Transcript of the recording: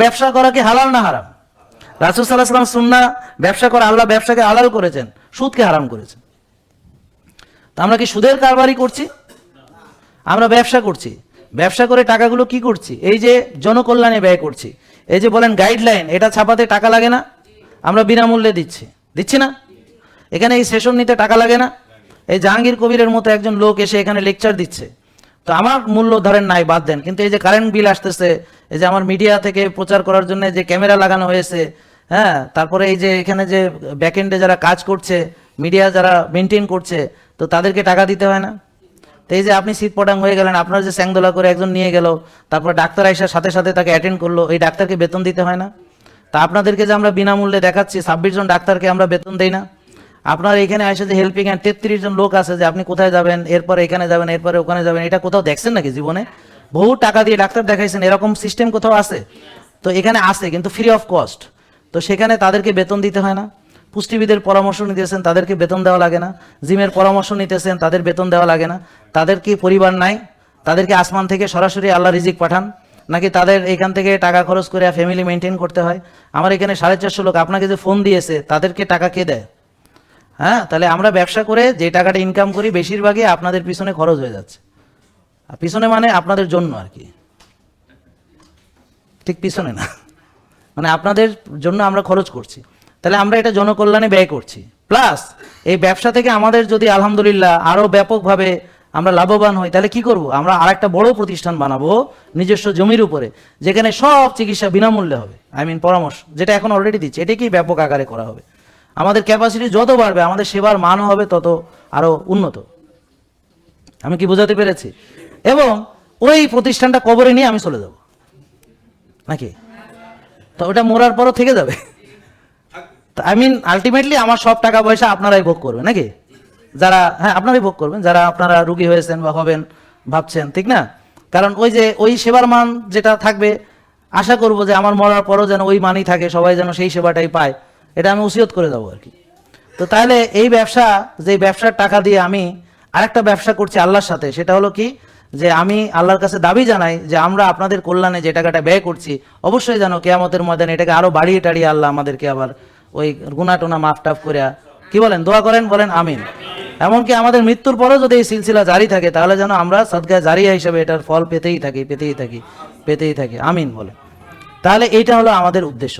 ব্যবসা করা কি হালাল না হারাম? রাসুল সাল্লাহ সাল্লাম সুন্না, ব্যবসা করা, আল্লাহ ব্যবসাকে হালাল করেছেন, সুদকে হারাম করেছেন। তা আমরা কি সুদের কারবারই করছি? আমরা ব্যবসা করছি। ব্যবসা করে টাকাগুলো কি করছি? এই যে জনকল্যাণে ব্যয় করছি। এই যে বলেন গাইডলাইন এটা ছাপাতে টাকা লাগে না? আমরা বিনামূল্যে দিচ্ছি। দিচ্ছি না? এখানে এই সেশন নিতে টাকা লাগে না? এই জাহাঙ্গীর কবিরের মতো একজন লোক এসে এখানে লেকচার দিচ্ছে। তো আমার মূল্য ধরেন নাই, বাদ দেন। কিন্তু এই যে কারেন্ট বিল আসতেছে এই যে আমার মিডিয়া থেকে প্রচার করার জন্য যে ক্যামেরা লাগানো হয়েছে হ্যাঁ তারপরে এই যে এখানে যে ব্যাকএন্ডে যারা কাজ করছে মিডিয়া যারা মেনটেন করছে, তো তাদেরকে টাকা দিতে হয় না? তো এই যে আপনি শীত পটাং হয়ে গেলেন, আপনার যে স্যাংদোলা করে একজন নিয়ে গেল, তারপর ডাক্তার আইসার সাথে সাথে তাকে অ্যাটেন্ড করল, এই ডাক্তারকে বেতন দিতে হয় না? তা আপনাদেরকে যে আমরা বিনামূল্যে দেখাচ্ছি, ছাব্বিশ জন ডাক্তারকে আমরা বেতন দেই না? আপনার এখানে আসে যে হেল্পিং হ্যান্ড তেত্রিশ জন লোক আছে যে আপনি কোথায় যাবেন, এরপরে এখানে যাবেন, এরপরে ওখানে যাবেন, এটা কোথাও দেখছেন নাকি জীবনে? বহু টাকা দিয়ে ডাক্তার দেখাইছেন, এরকম সিস্টেম কোথাও আছে? তো এখানে আছে, কিন্তু ফ্রি অফ কস্ট তো সেখানে তাদেরকে বেতন দিতে হয় না। পুষ্টিবিদের পরামর্শ নিতেছেন, তাদেরকে বেতন দেওয়া লাগে না। জিমের পরামর্শ নিতেছেন, তাদের বেতন দেওয়া লাগে না। তাদের কি পরিবার নাই? তাদেরকে আসমান থেকে সরাসরি আল্লাহ রিজিক পাঠান? নাকি তাদের এখান থেকে টাকা খরচ করে ফ্যামিলি মেনটেন করতে হয়? আমার এখানে সাড়ে চারশো লোক, আপনাকে যে ফোন দিয়েছে, তাদেরকে টাকা কে দেয়? হ্যাঁ তাহলে আমরা ব্যবসা করে যে টাকাটা ইনকাম করি, বেশিরভাগই আপনাদের পিছনে খরচ হয়ে যাচ্ছে। পিছনে মানে আপনাদের জন্য আর কি। ঠিক পিছনে না। মানে আপনাদের জন্য আমরা খরচ করছি। তাহলে আমরা এটা জনকল্যাণে ব্যয় করছি। প্লাস এই ব্যবসা থেকে আমাদের যদি আলহামদুলিল্লাহ আরও ব্যাপকভাবে আমরা লাভবান হই, তাহলে কি করব? আমরা আরেকটা বড় প্রতিষ্ঠান বানাবো নিজস্ব জমির উপরে, যেখানে সব চিকিৎসা বিনামূল্যে হবে। আই মিন পরামর্শ, যেটা এখন অলরেডি দিচ্ছে। এটাকেই ব্যাপক আকারে করা হবে? আমাদের ক্যাপাসিটি যত বাড়বে, আমাদের সেবার মানও হবে তত আরও উন্নত। আমি কি বোঝাতে পেরেছি? এবং ওই প্রতিষ্ঠানটা কবরে নিয়ে আমি চলে যাব। নাকি? তো ওটা মরার পরও থেকে যাবে। আই মিন আলটিমেটলি আমার সব টাকা পয়সা আপনারাই ভোগ করবেন, নাকি? যারা হ্যাঁ আপনারাই ভোগ করবেন। যারা আপনারা রুগী হয়েছেন বা হবেন, ভাবছেন, ঠিক না? কারণ ওই যে, ওই সেবার মান যেটা থাকবে, আশা করব যে আমার মরার পরও যেন ওই মানই থাকে, সবাই যেন সেই সেবাটাই পায়। এটা আমি উসিয়ত করে দেবো আর কি। তো তাহলে এই ব্যবসা, যে ব্যবসার টাকা দিয়ে আমি আরেকটা ব্যবসা করছি আল্লাহর সাথে, সেটা হলো কি? যে আমি আল্লাহর কাছে দাবি জানাই যে আমরা আপনাদের কল্যাণে যে টাকাটা ব্যয় করছি, অবশ্যই জানো কেয়ামতের ময়দানে এটাকে আরও বাড়িয়ে টাড়িয়ে আল্লাহ আমাদেরকে আবার ওই গুনা টোনা মাফ টাফ করে কি বলেন, দোয়া করেন, বলেন, আমিন। এমনকি আমাদের মৃত্যুর পরেও যদি এই সিলসিলা জারি থাকে, তাহলে যেন আমরা সদকা জারিয়া হিসেবে এটার ফল পেতেই থাকি পেতেই থাকি পেতেই থাকি, আমিন বলে তাহলে এইটা হলো আমাদের উদ্দেশ্য।